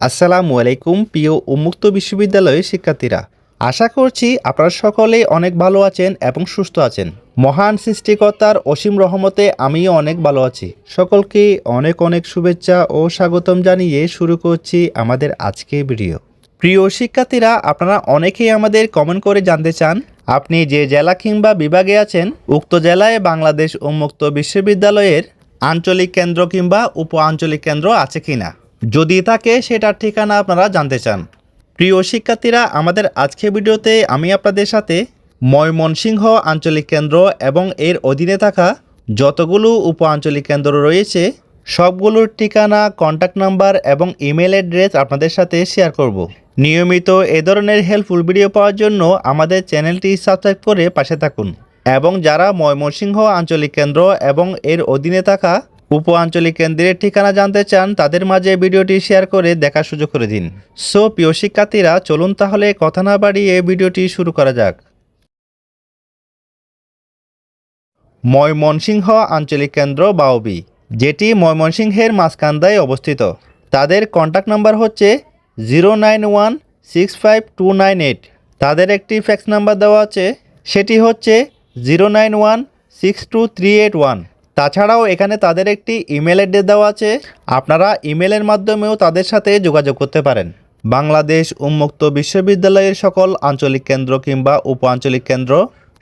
আসসালামু আলাইকুম, প্রিয় উন্মুক্ত বিশ্ববিদ্যালয়ের শিক্ষার্থীরা। আশা করছি আপনারা সকলেই অনেক ভালো আছেন এবং সুস্থ আছেন। মহান সৃষ্টিকর্তার অসীম রহমতে আমিও অনেক ভালো আছি। সকলকে অনেক অনেক শুভেচ্ছা ও স্বাগতম জানিয়ে শুরু করছি আমাদের আজকের ভিডিও। প্রিয় শিক্ষার্থীরা, আপনারা অনেকেই আমাদের কমেন্ট করে জানতে চান, আপনি যে জেলা কিংবা বিভাগে আছেন, উক্ত জেলায় বাংলাদেশ উন্মুক্ত বিশ্ববিদ্যালয়ের আঞ্চলিক কেন্দ্র কিংবা উপ আঞ্চলিক কেন্দ্র আছে কিনা? যদি থাকে সেটার ঠিকানা আপনারা জানতে চান। প্রিয় শিক্ষার্থীরা, আমাদের আজকের ভিডিওতে আমি আপনাদের সাথে ময়মনসিংহ আঞ্চলিক কেন্দ্র এবং এর অধীনে থাকা যতগুলো উপ আঞ্চলিক কেন্দ্র রয়েছে, সবগুলোর ঠিকানা কন্ট্যাক্ট নাম্বার এবং ইমেল অ্যাড্রেস আপনাদের সাথে শেয়ার করব। নিয়মিত এ ধরনের হেল্পফুল ভিডিও পাওয়ার জন্য আমাদের চ্যানেলটি সাবস্ক্রাইব করে পাশে থাকুন। এবং যারা ময়মনসিংহ আঞ্চলিক কেন্দ্র এবং এর অধীনে থাকা উপ আঞ্চলিক কেন্দ্রের ঠিকানা জানতে চান, তাদের মাঝে ভিডিওটি শেয়ার করে দেখার সুযোগ করে দিন। সো, প্রিয় শিক্ষার্থীরা, চলুন তাহলে কথা না বাড়িয়ে ভিডিওটি শুরু করা যাক। ময়মনসিংহ আঞ্চলিক কেন্দ্র, বাউবি, যেটি ময়মনসিংহের মাঝকান্দায় অবস্থিত। তাদের কন্ট্যাক্ট নাম্বার হচ্ছে zero nine one six five two nine eight তাদের একটি ফ্যাক্স নাম্বার দেওয়া আছে, সেটি হচ্ছে zero nine one six two three eight one তাছাড়াও এখানে তাদের একটি ইমেল অ্যাড্রেস দেওয়া আছে। আপনারা ইমেলের মাধ্যমেও তাদের সাথে যোগাযোগ করতে পারেন। বাংলাদেশ উন্মুক্ত বিশ্ববিদ্যালয়ের সকল আঞ্চলিক কেন্দ্র কিংবা উপ আঞ্চলিক কেন্দ্র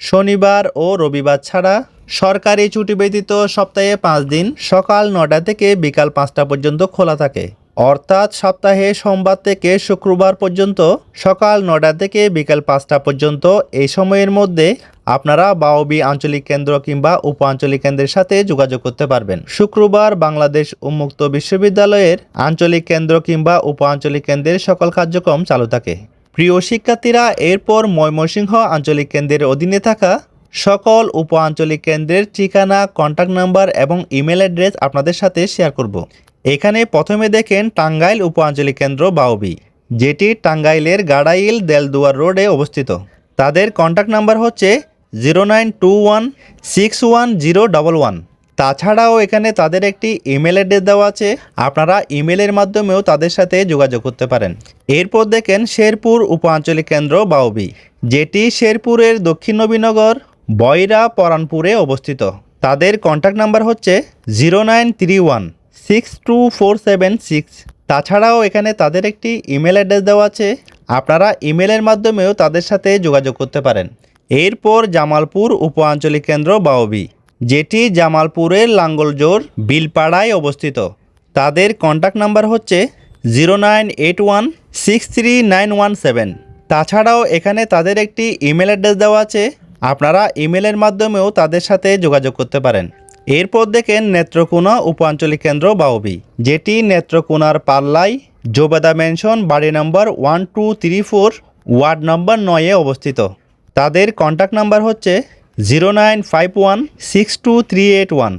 শনিবার ও রবিবার ছাড়া সরকারি ছুটি ব্যতীত সপ্তাহে পাঁচ দিন সকাল নটা থেকে বিকাল পাঁচটা পর্যন্ত খোলা থাকে। অর্থাৎ সপ্তাহে সোমবার থেকে শুক্রবার পর্যন্ত সকাল নটা থেকে বিকাল পাঁচটা পর্যন্ত এই সময়ের মধ্যে আপনারা বাওবি আঞ্চলিক কেন্দ্র কিংবা উপ আঞ্চলিক কেন্দ্রের সাথে যোগাযোগ করতে পারবেন। শুক্রবার বাংলাদেশ উন্মুক্ত বিশ্ববিদ্যালয়ের আঞ্চলিক কেন্দ্র কিংবা উপ আঞ্চলিক কেন্দ্রের সকল কার্যক্রম চালু থাকে। প্রিয় শিক্ষার্থীরা, এরপর ময়মনসিংহ আঞ্চলিক কেন্দ্রের অধীনে থাকা সকল উপ আঞ্চলিক কেন্দ্রের ঠিকানা কন্ট্যাক্ট নাম্বার এবং ইমেল অ্যাড্রেস আপনাদের সাথে শেয়ার করব। এখানে প্রথমে দেখেন টাঙ্গাইল উপ আঞ্চলিক কেন্দ্র বাউবি, যেটি টাঙ্গাইলের গাড়াইল দেলদুয়ার রোডে অবস্থিত। তাদের কন্ট্যাক্ট নাম্বার হচ্ছে zero nine two one six one zero double one তাছাড়াও এখানে তাদের একটি ইমেল অ্যাড্রেস দেওয়া আছে। আপনারা ইমেলের মাধ্যমেও তাদের সাথে যোগাযোগ করতে পারেন। এরপর দেখেন শেরপুর উপ আঞ্চলিক কেন্দ্র বাউবি, যেটি শেরপুরের দক্ষিণ নবীনগর বয়রা পরানপুরে অবস্থিত। তাদের কন্ট্যাক্ট নাম্বার হচ্ছে zero nine three one six two four seven six তাছাড়াও এখানে তাদের একটি ইমেল অ্যাড্রেস দেওয়া আছে। আপনারা ইমেলের মাধ্যমেও তাদের সাথে যোগাযোগ করতে পারেন। এরপর জামালপুর উপ আঞ্চলিক কেন্দ্র বাওবি, যেটি জামালপুরের লাঙ্গলজোর বিলপাড়ায় অবস্থিত। তাদের কন্ট্যাক্ট নাম্বার হচ্ছে zero nine eight one six three nine one seven তাছাড়াও এখানে তাদের একটি ইমেল অ্যাড্রেস দেওয়া আছে আপনারা ইমেলের মাধ্যমেও তাদের সাথে যোগাযোগ করতে পারেন। এরপর দেখেন নেত্রকোনা উপ আঞ্চলিক কেন্দ্র বাউবি, যেটি নেত্রকোনার পাল্লাই, জোবেদা মেনশন বাড়ি number one two three four, ward number নয়ে অবস্থিত। তাদের কন্ট্যাক্ট নাম্বার হচ্ছে zero nine five one six two three eight one.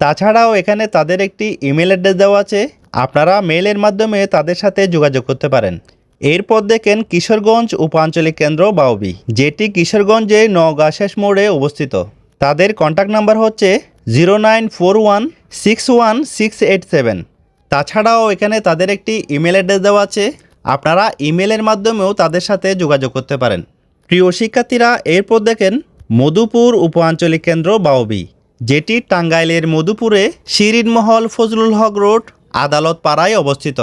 তাছাড়াও এখানে তাদের একটি ইমেল অ্যাড্রেস দেওয়া আছে। আপনারা মেলের মাধ্যমে তাদের সাথে যোগাযোগ করতে পারেন। এরপর দেখেন কিশোরগঞ্জ উপ আঞ্চলিক কেন্দ্র বাউবি, যেটি কিশোরগঞ্জে নওগাঁ শেষ মোড়ে অবস্থিত। তাদের কন্ট্যাক্ট নাম্বার হচ্ছে zero nine four one six one six eight seven. তাছাড়াও এখানে তাদের একটি ইমেল অ্যাড্রেস দেওয়া আছে। আপনারা ইমেলের মাধ্যমেও তাদের সাথে যোগাযোগ করতে পারেন। প্রিয় শিক্ষার্থীরা, এরপর দেখেন মধুপুর উপ আঞ্চলিক কেন্দ্র বাউবি, যেটি টাঙ্গাইলের মধুপুরে শিরিনমহল ফজলুল হক রোড, আদালত পাড়ায় অবস্থিত।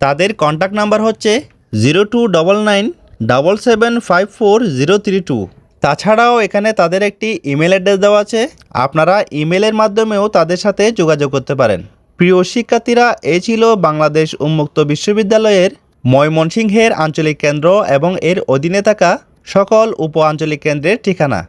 তাদের কন্ট্যাক্ট নাম্বার হচ্ছে zero two double nine double seven five four zero three two. তাছাড়াও এখানে তাদের একটি ইমেল অ্যাড্রেস দেওয়া আছে। আপনারা ইমেলের মাধ্যমেও তাদের সাথে যোগাযোগ করতে পারেন। প্রিয় শিক্ষার্থীরা এ ছিল বাংলাদেশ উন্মুক্ত বিশ্ববিদ্যালয়ের ময়মনসিংহের আঞ্চলিক কেন্দ্র এবং এর অধীনে থাকা সকল উপ আঞ্চলিক কেন্দ্রের ঠিকানা।